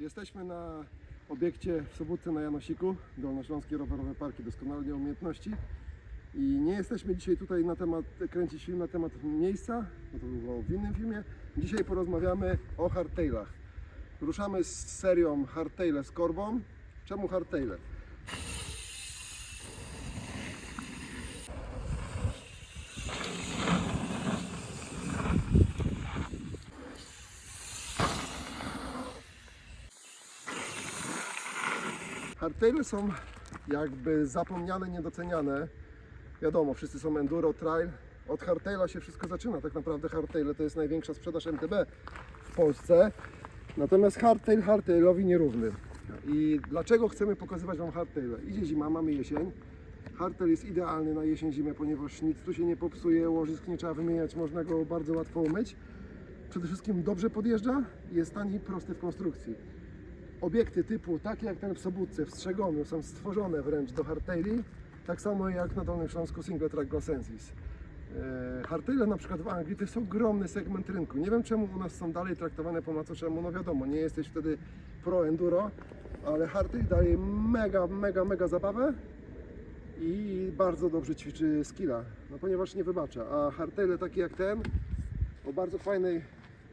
Jesteśmy na obiekcie w Sobótce na Janosiku, Dolnośląskie Rowerowe Parki Doskonalenia Umiejętności i nie jesteśmy dzisiaj tutaj na temat, kręcić film na temat miejsca, bo to było w innym filmie. Dzisiaj porozmawiamy o hardtailach. Ruszamy z serią hardtaile z korbą. Czemu hardtaile? Hardtaile są jakby zapomniane, niedoceniane. Wiadomo, wszyscy są enduro, trail. Od hardtaila się wszystko zaczyna. Tak naprawdę hardtaile to jest największa sprzedaż MTB w Polsce. Natomiast hardtail hardtailowi nierówny. I dlaczego chcemy pokazywać Wam hardtaile? Idzie zima, mamy jesień. Hardtail jest idealny na jesień, zimę, ponieważ nic tu się nie popsuje, łożysk nie trzeba wymieniać, można go bardzo łatwo umyć. Przede wszystkim dobrze podjeżdża jest tani i prosty w konstrukcji. Obiekty typu takie jak ten w Sobótce, w Strzegomiu są stworzone wręcz do hardtaili, tak samo jak na Dolnym Śląsku single track Gosensis. E, Hardtaile na przykład w Anglii to jest ogromny segment rynku. Nie wiem czemu u nas są dalej traktowane po macoszemu, no wiadomo, nie jesteś wtedy pro enduro, ale hardtail daje mega, mega, mega zabawę i bardzo dobrze ćwiczy skilla, no ponieważ nie wybacza. A hardtaile takie jak ten, o bardzo fajnej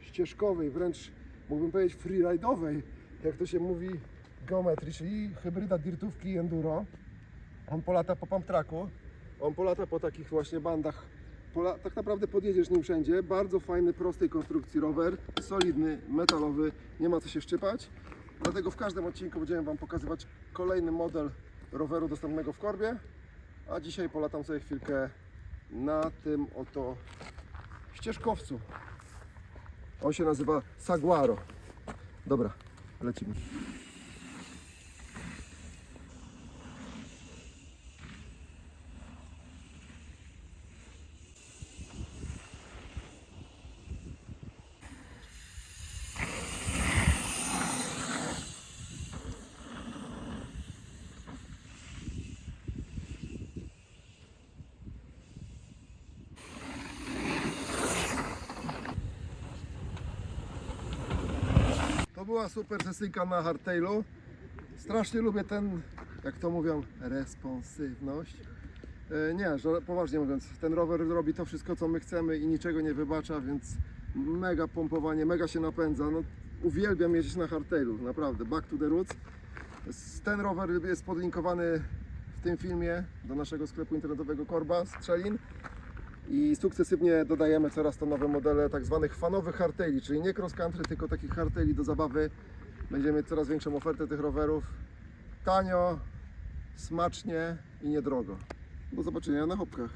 ścieżkowej, wręcz mógłbym powiedzieć freeride'owej, jak to się mówi, geometrii, czyli hybryda dirtówki i enduro. On polata po pump tracku, on polata po takich właśnie bandach. Pola, tak naprawdę podjedziesz nim wszędzie. Bardzo fajny, prostej konstrukcji rower, solidny, metalowy, nie ma co się szczypać. Dlatego w każdym odcinku będziemy Wam pokazywać kolejny model roweru dostępnego w korbie. A dzisiaj polatam sobie chwilkę na tym oto ścieżkowcu. On się nazywa Saguaro. Dobra, lecimy. To była super sesyjka na hardtailu. Strasznie lubię ten, jak to mówią, responsywność. E, Nie, że poważnie mówiąc, ten rower robi to wszystko, co my chcemy i niczego nie wybacza, więc mega pompowanie, mega się napędza. No, uwielbiam jeździć na hardtailu, naprawdę, back to the roots. Ten rower jest podlinkowany w tym filmie do naszego sklepu internetowego Korba Strzelin i sukcesywnie dodajemy coraz to nowe modele tak zwanych fanowych hardtaili, czyli nie cross country, tylko takich hardtaili do zabawy. Będziemy mieć coraz większą ofertę tych rowerów. Tanio, smacznie i niedrogo. Do zobaczenia na hopkach.